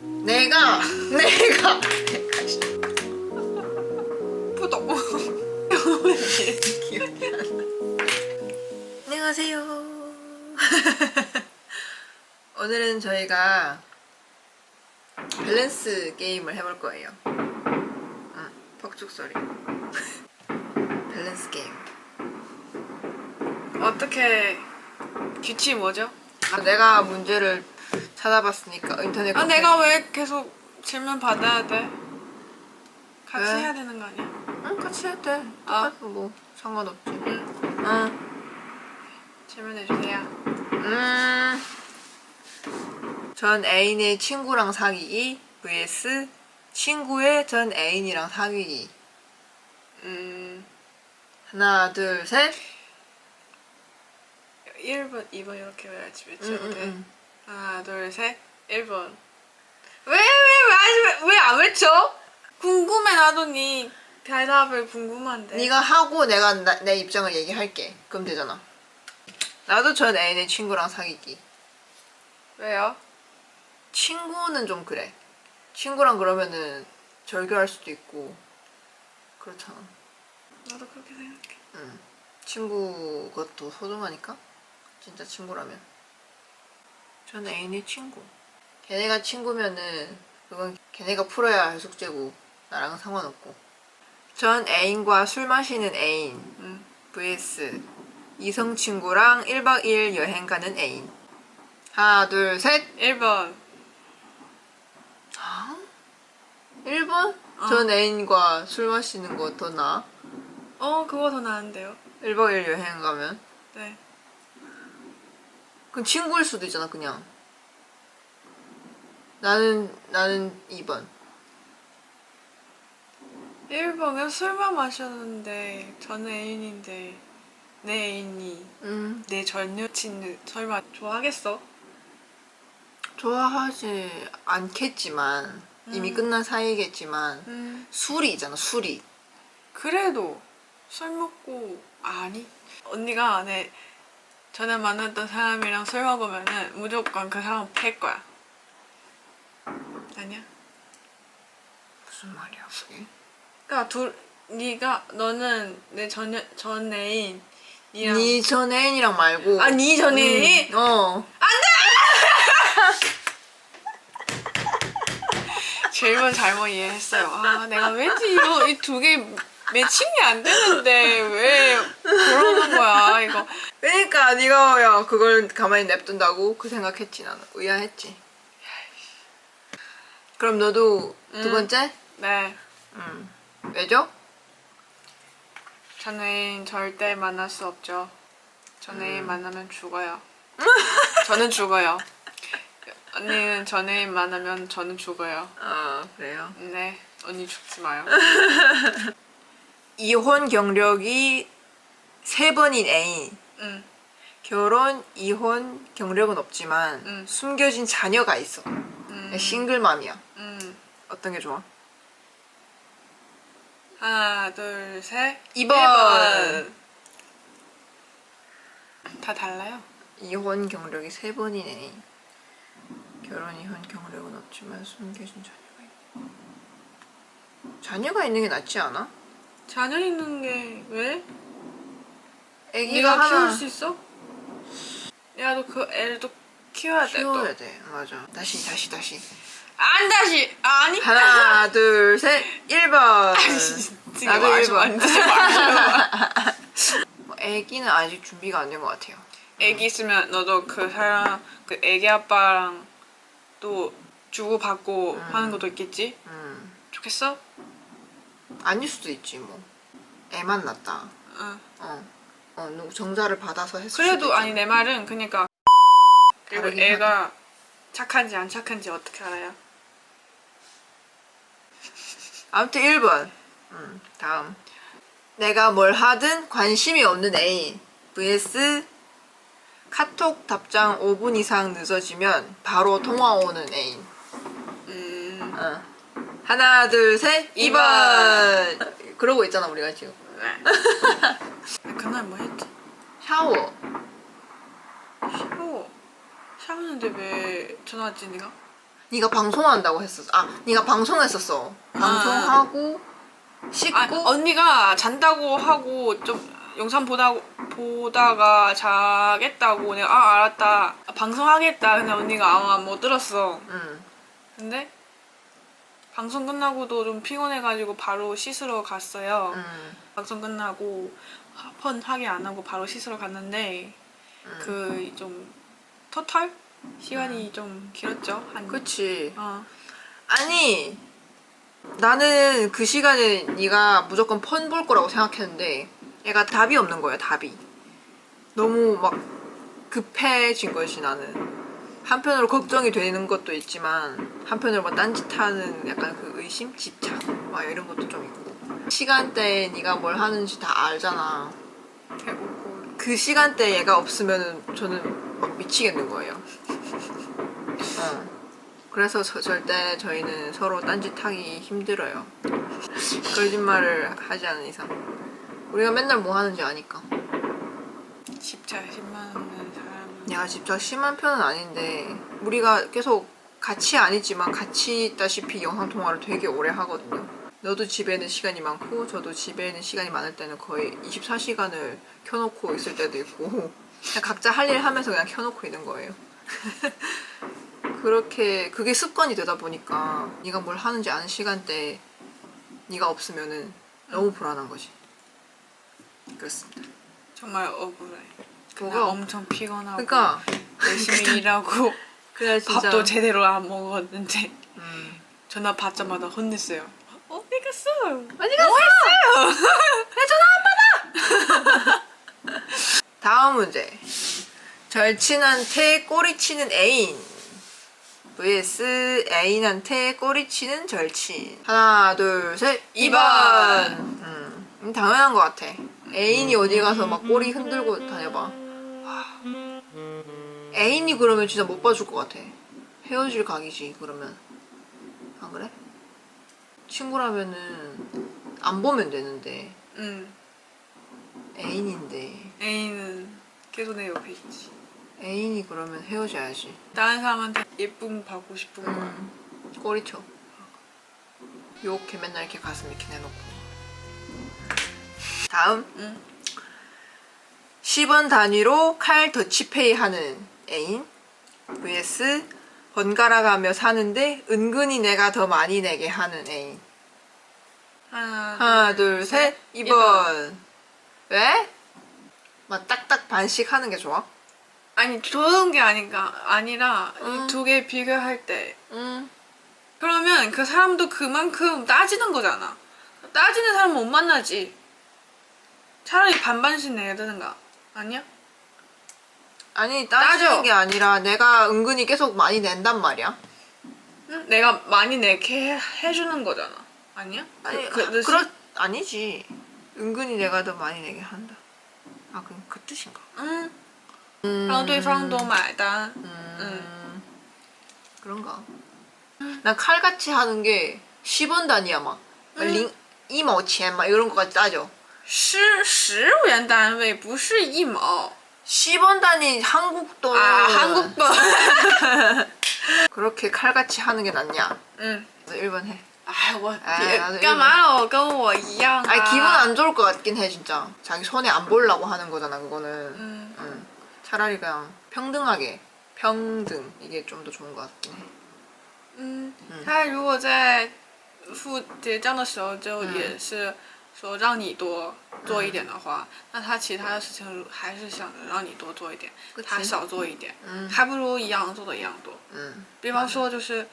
내가 내가 부동. 기억이 안 나. 안녕하세요. 오늘은 저희가 밸런스 게임을 해볼 거예요. 응, 퍽죽 소리. 밸런스 게임. 어떻게 규칙이 뭐죠? 아, 내가 문제를 찾아봤으니까 인터넷 아. 내가 왜 계속 질문 받아야 돼? 같이 왜? 해야 되는 거 아니야? 응 같이 해도 돼. 아. 똑같고 뭐 상관없지. 응. 응. 질문해 주세요. 음. 전 애인의 친구랑 사귀기 vs 친구의 전 애인이랑 사귀기. 음. 하나, 둘, 셋. 1번, 2번 이렇게 외야지 응, 외쳐도 응, 돼. 응. 하나, 둘, 셋. 1번. 왜, 왜, 왜, 왜안 외쳐? 궁금해, 나도 니 대답을 궁금한데. 네가 하고 내가 나- 내 입장을 얘기할게. 그럼 되잖아. 나도 전 애인의 친구랑 사귀기. 왜요? 친구는 좀 그래. 친구랑 그러면은 절교할 수도 있고 그렇잖아. 나도 그렇게 생각해. 응. 친구 것도 소중하니까 진짜 친구라면. 전 애인의 친구. 걔네가 친구면은 그건 걔네가 풀어야 할 숙제고 나랑은 상관없고. 전 애인과 술 마시는 애인 응. vs 이성 친구랑 1박 2일 여행 가는 애인. 하나, 둘, 셋. 1번. 1번? 어. 전 애인과 술 마시는 거 더 나아? 어, 그거 더 나은데요? 1박 2일 여행 가면? 네. 그럼 친구일 수도 있잖아, 그냥. 나는, 나는 2번. 1번 그냥 술만 마셨는데 저는 애인인데 내 애인이 음, 내전 여친을 설마 좋아하겠어? 좋아하지 않겠지만, 이미 음. 끝난 사이겠지만, 음 술이 있잖아, 술이. 그래도 술 먹고 아니 언니가 내 전에 만났던 사람이랑 술 먹으면은 무조건 그 사람 팰 거야 아니야? 무슨 말이야, 그게? 그러니까 둘 네가 너는 내전전 애인 니랑 네 전 애인이랑 말고. 아, 네 전 애인? 음, 어. 질문 잘못 이해했어요. 아, 내가 왠지 이거 이 두 개 매칭이 안 되는데 왜 그러는 거야 이거. 그러니까 네가 야 그걸 가만히 냅둔다고 그 생각했지 나는 의아했지. 그럼 너도 두 음. 번째? 네, 음. 왜죠? 전 애인 절대 만날 수 없죠. 전 애인 만나면 죽어요. 저는 죽어요. 언니는 전 애인 만나면 저는 죽어요. 아 그래요. 네, 언니 죽지 마요. 이혼 경력이 세 번인 애인. 응, 결혼, 이혼 경력은 없지만 음. 숨겨진 자녀가 있어. 음, 싱글맘이야. 음. 어떤 게 좋아? 하나, 둘, 셋. 2번. 다 달라요. 이혼 경력이 세 애인. 결혼, 이혼 경력은 없지만 숨겨진 자녀가 있고. 자녀가 있는 게 낫지 않아? 자녀 있는 게 왜? 애기가 네가 키울 하나 수 있어? 야, 너 그 애를 키워야 돼. 또. 키워야 돼. 맞아. 다시 다시 다시. 안 다시. 아니. 하나, 둘, 셋. 1번. 지금 나도 말좀 1번. 안 되지 마. 뭐 애기는 아직 준비가 안 된 것 같아요. 애기 있으면 너도 그 사람 그 애기 아빠랑 또 주고 받고 음. 하는 것도 있겠지? 음. 좋겠어? 아닐 수도 있지 뭐. 애만 낳다. 응. 어. 어, 누구 정자를 받아서 했을 수도 그래도 있잖아. 아니 내 말은 그니까 그리고 다르긴 애가 착한지 안 착한지 어떻게 알아요? 아무튼 1번. 음, 다음. 내가 뭘 하든 관심이 없는 애인. vs 카톡 답장 5분 이상 늦어지면 바로 통화 오는 애인. 음. 어. 하나, 둘, 셋. 2번. 그러고 있잖아, 우리가 지금. 네. 그날 뭐 했지? 샤워. 샤워. 샤워했는데 왜 전화 왔지 네가? 네가 방송한다고 했었어. 아, 네가 방송했었어. 방송하고 씻고 아, 언니가 잔다고 하고 좀 영상 보다 보다가 자겠다고 내가 아 알았다 아, 방송하겠다 근데 언니가 아마 못 들었어 응. 근데 방송 끝나고도 좀 피곤해가지고 바로 씻으러 갔어요 응. 방송 끝나고 펀 하게 안 하고 바로 씻으러 갔는데 응. 그좀 토탈 시간이 좀 길었죠 한 그치. 어. 아니 나는 그 시간에 네가 무조건 펀 볼 거라고 생각했는데 얘가 답이 없는 거야 답이 너무 막 급해진 것이 나는 한편으로 걱정이 되는 것도 있지만 한편으로 막 딴짓하는 약간 그 의심 집착 막 이런 것도 좀 있고 시간대에 네가 뭘 하는지 다 알잖아 배고고 그 시간대에 얘가 없으면 저는 막 미치겠는 거예요. 어. 그래서 저- 절대 저희는 서로 딴짓하기 힘들어요. 거짓말을 하지 않은 이상. 우리가 맨날 뭐 하는지 아니까. 집차 10만 원은 내가 집착 심한 편은 아닌데 우리가 계속 같이 아니지만 같이 있다시피 영상 통화를 되게 오래 하거든요. 너도 집에 있는 시간이 많고 저도 집에 있는 시간이 많을 때는 거의 24시간을 켜놓고 있을 때도 있고 그냥 각자 할 일 하면서 그냥 켜놓고 있는 거예요. 그렇게 그게 습관이 되다 보니까 네가 뭘 하는지 아는 시간대에 네가 없으면은 너무 불안한 거지. 그렇습니다. 정말 억울해 뭐가? 엄청 피곤하고 그러니까 열심히 일하고 그래 진짜 밥도 제대로 안 먹었는데 음. 전화 받자마자 혼냈어요. 어, 어디 갔어? 어디 갔어? 왜 전화 안 받아? 다음 문제. 절친한테 꼬리치는 애인 vs 애인한테 꼬리치는 절친. 하나, 둘, 셋. 2번. 음, 음, 당연한 것 같아. 애인이 어디 가서 막 꼬리 흔들고 다녀봐. 와. 애인이 그러면 진짜 못 봐줄 것 같아. 헤어질 각이지 그러면. 안 그래? 친구라면은 안 보면 되는데 응. 애인인데 애인은 계속 내 옆에 있지. 애인이 그러면 헤어져야지. 다른 사람한테 예쁨 받고 싶은 거야. 음, 꼬리쳐. 이렇게 맨날 이렇게 가슴 이렇게 내놓고. 다음 응. 10원 단위로 칼 더치페이 하는 애인 vs 번갈아 가며 사는데 은근히 내가 더 많이 내게 하는 애인. 하나, 하나, 둘, 셋, 2번. 왜? 막 딱딱 반씩 하는 게 좋아? 아니 좋은 게 아닌가 아니라 음. 이두 개 비교할 때 응. 그러면 그 사람도 그만큼 따지는 거잖아. 따지는 사람 못 만나지. 차라리 반반씩 내야 되는가? 아니야? 아니 따지는 따져. 게 아니라 내가 은근히 계속 많이 낸단 말이야. 응? 내가 많이 내게 해, 해주는 거잖아. 아니야? 아니 그, 그, 그렇 아니지. 은근히 내가 더 많이 내게 한다. 아 그럼 그 뜻인가? 嗯 음, 让对方都买单。 음, 그런가? 난 칼같이 하는 게 10원 단위야 막. 막 링, 이모钱막 이런 거까지 따져. 是十元单位，不是一毛 10원 단위 한국 돈. 아 한국 돈. 그렇게 칼같이 하는 게 낫냐? 嗯， 1번 해. 哎，我哎拿着干嘛老跟我一样啊？ 아니 기분 안 좋을 것 같긴 해 진짜. 자기 손에 안 보려고 하는 거잖아 그거는. 嗯 응. 차라리 그냥 평등하게 평등 이게 좀 더 좋은 것 같긴 해. 嗯，他如果在付结账的时候就也是 说让你多做一点的话，那他其他的事情还是想着让你多做一点，他少做一点，嗯还不如一样做的一样多。 응. 比方说就是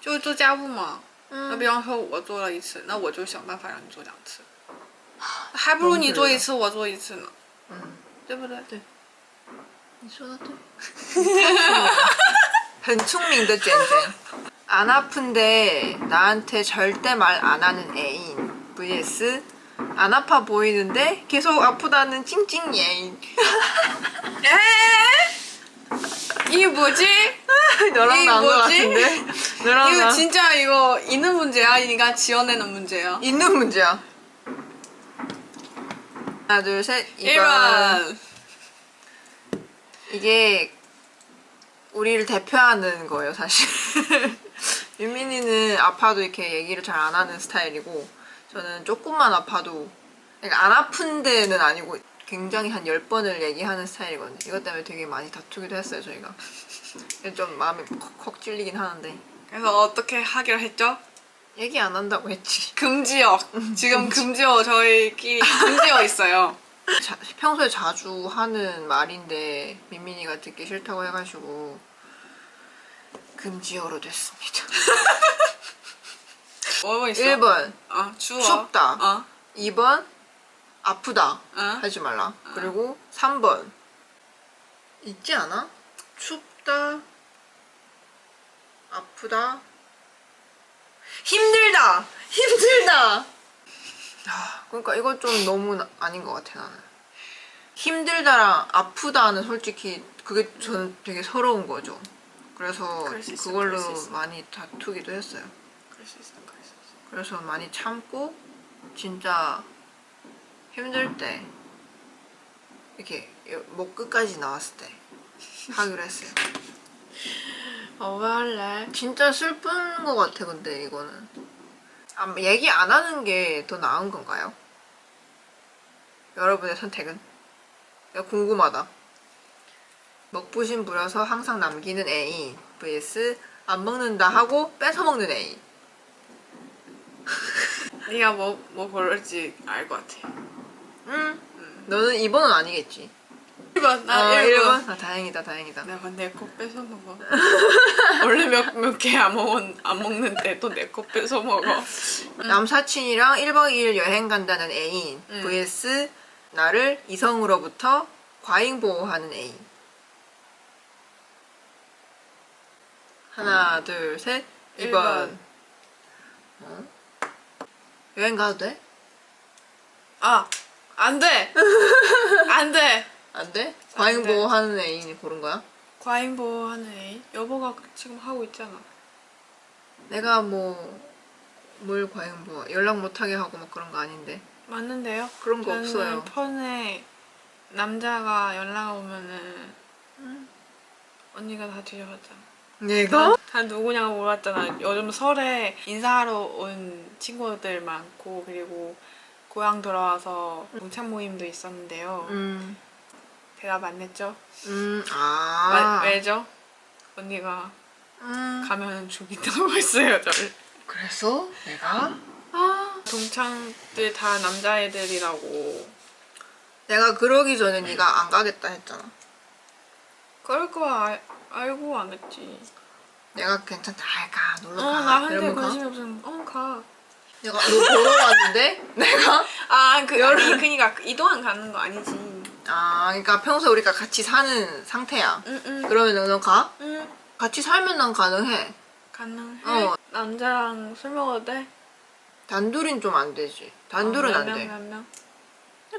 就是做家务嘛，那嗯比方说我做了一次，那我就想办法让你做两次，还不如你做一次我做一次呢， 응. 对不对？你说的对。很聪明的 젠젠. 안 아픈데 나한테 절대 말 안 하는 애인 vs 안 아파 보이는데 계속 아프다는 찡찡 애인. 이게 뭐지? 너랑 이게 나온 것 뭐지? 같은데? 너랑 이거 나 진짜 이거 있는 문제야? 아니가 지어내는 문제야? 있는 문제야. 하나 둘셋 2번 1번 이게 우리를 대표하는 거예요, 사실. 윤민이는 아파도 이렇게 얘기를 잘 안 하는 스타일이고, 저는 조금만 아파도, 그러니까 안 아픈 데는 아니고, 굉장히 한 10번을 얘기하는 스타일이거든요. 이것 때문에 되게 많이 다투기도 했어요, 저희가. 좀 마음이 컥컥 찔리긴 하는데. 그래서 어떻게 하기로 했죠? 얘기 안 한다고 했지. 금지어. 지금 금지어 저희끼리 금지어 있어요. 자- 평소에 자주 하는 말인데, 민민이가 듣기 싫다고 해가지고, 금지어로 됐습니다. 뭐 있어? 1번, 어, 추워. 춥다. 어. 2번 아프다 어. 하지 말라 그리고 3번 있지 않아? 춥다 아프다 힘들다 힘들다 아, 그러니까 이거 좀 너무 나- 아닌 것 같아 나는 힘들다랑 아프다는 솔직히 그게 저는 되게 서러운 거죠 그래서 그럴 수 있어, 그걸로 그럴 수 있어. 많이 다투기도 했어요 그럴 수 있어. 그래서 많이 참고 진짜 힘들 때 이렇게 목 끝까지 나왔을 때 하기로 했어요. 어, 왜 할래? 진짜 슬픈 것 같아 근데 이거는 아, 얘기 안 하는 게 더 나은 건가요? 여러분의 선택은? 궁금하다. 먹부심 부려서 항상 남기는 애인 vs 안 먹는다 하고 뺏어 먹는 애인. 네가 뭐, 뭐 고를지 알 것 같아. 응. 너는 2번은 아니겠지? 1번. 나 어, 1번. 1번? 아, 다행이다, 다행이다. 내가 내거 뺏어 먹어. 원래 몇 몇 개 안 먹, 안 먹는데 또내거 뺏어 먹어. 남사친이랑 1박 2일 여행 간다는 애인 음. vs 나를 이성으로부터 과잉 보호하는 애인. 하나, 둘, 셋. 2번. 일 번. 어? 여행 가도 돼? 아, 안 돼. 안 돼. 안 돼? 과잉 돼. 보호하는 애인이 고른 거야? 과잉 보호하는 애인. 여보가 지금 하고 있잖아. 내가 뭐, 뭘 과잉 보호, 연락 못하게 하고 막 그런 거 아닌데. 맞는데요? 그런 거 저는 없어요. 폰에 남자가 연락 오면은 음. 언니가 다 뒤져봤잖아. 내가? 다 누구냐고 물어봤잖아. 요즘 설에 인사하러 온 친구들 많고 그리고 고향 돌아와서 동창 모임도 있었는데요. 음, 대답 안 했죠? 음, 아. 왜, 왜죠? 언니가 음. 가면 죽인다고 했어요, 저를. 그래서 내가 아, 동창들 다 남자애들이라고. 내가 그러기 전에 네가 안 가겠다 했잖아. 그럴 거 알, 알고 안 했지. 내가 괜찮다. 아, 가 놀러 어, 가. 나한테 이러면 가? 관심이 없으면 어, 가. 내가 너 보러 왔는데 내가 아, 그, 아니, 그니까 이동안 가는 거 아니지. 아 그러니까 평소 우리가 같이 사는 상태야. 응, 응. 그러면 너 가? 응. 같이 살면 난 가능해. 가능해. 어. 남자랑 술 먹어도 돼? 단둘은 좀안 되지. 단둘은 어, 안몇 돼. 명, 몇 명?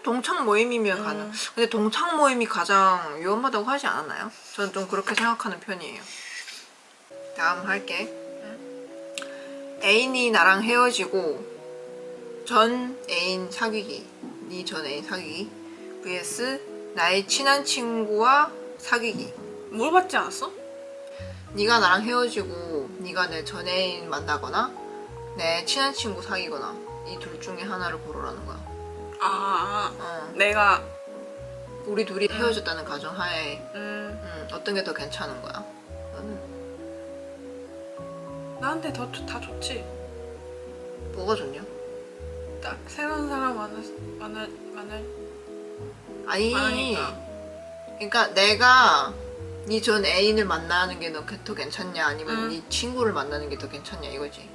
동창 모임이면 음. 가능. 근데 동창 모임이 가장 위험하다고 하지 않았나요? 저는 좀 그렇게 생각하는 편이에요. 다음 할게. 애인이 나랑 헤어지고 전 애인 사귀기, 네 전 애인 사귀기 vs 나의 친한 친구와 사귀기. 물어봤지 않았어? 네가 나랑 헤어지고 네가 내 전 애인 만나거나 내 친한 친구 사귀거나 이 둘 중에 하나를 고르라는 거야. 아, 어. 내가, 우리 둘이 헤어졌다는 가정하에 음, 음, 어떤 게 더 괜찮은 거야? 너는 나한테 더, 좋- 다 좋지. 뭐가 좋냐? 딱 새로운 사람 만나, 만나, 만날, 아니, 많으니까. 그러니까 내가 네 전 애인을 만나는 게너더 괜찮냐 아니면 음. 네 친구를 만나는 게 더 괜찮냐 이거지.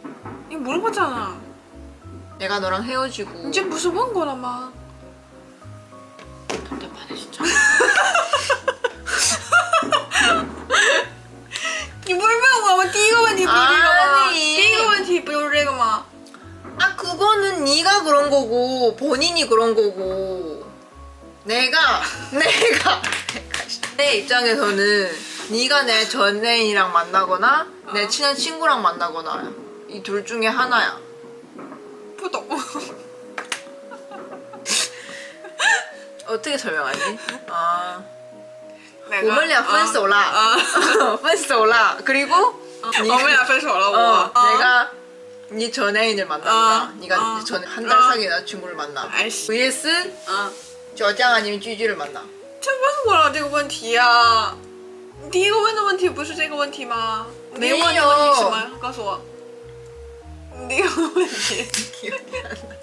이거 물어봤잖아. 내가 너랑 헤어지고. 이제 무서운 거라마. 답답하네 진짜. 이 물병 가마 띠거만 이 띠거만 띠거만 이 띠거만 아 그거는 네가 그런 거고 본인이 그런 거고. 내가 내가 내 입장에서는 네가 내 전애인이랑 만나거나 내 친한 친구랑 만나거나 이 둘 중에 하나야. 不懂。 어떻게 설명하지? 아 哪个我们俩分手啦，啊，分手啦. 그리고 我们俩分手了， 어, 我。 내가 네 전 애인을 만나는 거야. 어, 네가 어, 전 한 달 어. 사귄 여자친구를 만나. 아이씨. vs 嗯， 저장 아니면 쥐쥐를 만나. 就问过了这个问题啊。你第一个问的问题不是这个问题吗？你第一个问的问题是什么？告诉我。 네가 뭔지 기억이 안 나.